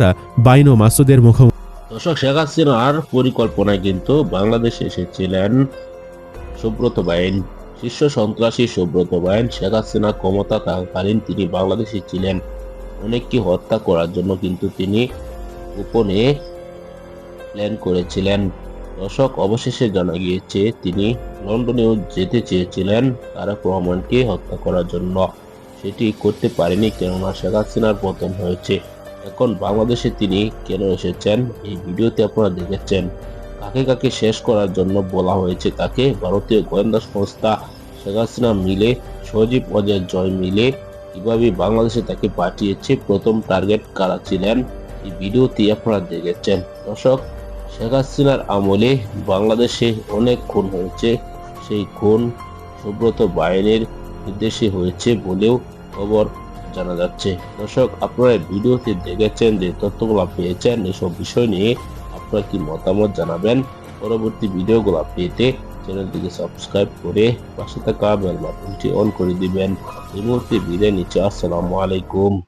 কর্মকর্তা বাইনো মাসুদের মুখোমুখি। দর্শক, শেখ হাসিনার পরিকল্পনায় কিন্তু বাংলাদেশে এসেছিলেন সুব্রত বাইন। শীর্ষ সন্ত্রাসী সুব্রত বাইন, শেখ হাসিনা ক্ষমতা থাকাকালীন তিনি বাংলাদেশে ছিলেন। অনেককে হত্যা করার জন্য কিন্তু তিনি গোপনে প্ল্যান করেছিলেন। দর্শক, অবশেষে জানা গিয়েছে তিনি লন্ডনেও যেতে চেয়েছিলেন তারা রহমানকে হত্যা করার জন্য। সেটি করতে পারেনি কেননা শেখ হাসিনার পতন হয়েছে। এখন বাংলাদেশে তিনি কেন এসেছেন? এই ভিডিওতে আপনারা দেখেছেন, কাকে কাকে শেষ করার জন্য বলা হয়েছে তাকে। ভারতীয় গোয়েন্দা সংস্থা শেখ হাসিনা মিলে, সজীব অজয় জয় মিলে কীভাবে বাংলাদেশে তাকে পাঠিয়েছে, প্রথম টার্গেট কারা ছিলেন? এই ভিডিওতে আপনারা দেখেছেন। দর্শক, শেখ হাসিনার আমলে বাংলাদেশে অনেক খুন হয়েছে। সেই খুন সুব্রত বাহিনীর নির্দেশে হয়েছে বলেও খবর জানা যাচ্ছে। দর্শক, আপনারা ভিডিওতে দেখেছেন যে তথ্যগুলো পেয়েছেন, এসব বিষয় নিয়ে আপনারা কি মতামত জানাবেন? পরবর্তী ভিডিওগুলো পেতে চ্যানেলটিকে সাবস্ক্রাইব করে পাশে থাকা বেল বাটনটি অন করে দিবেন। এই মুহূর্তে বিদায় নিচ্ছে। আসসালামু আলাইকুম।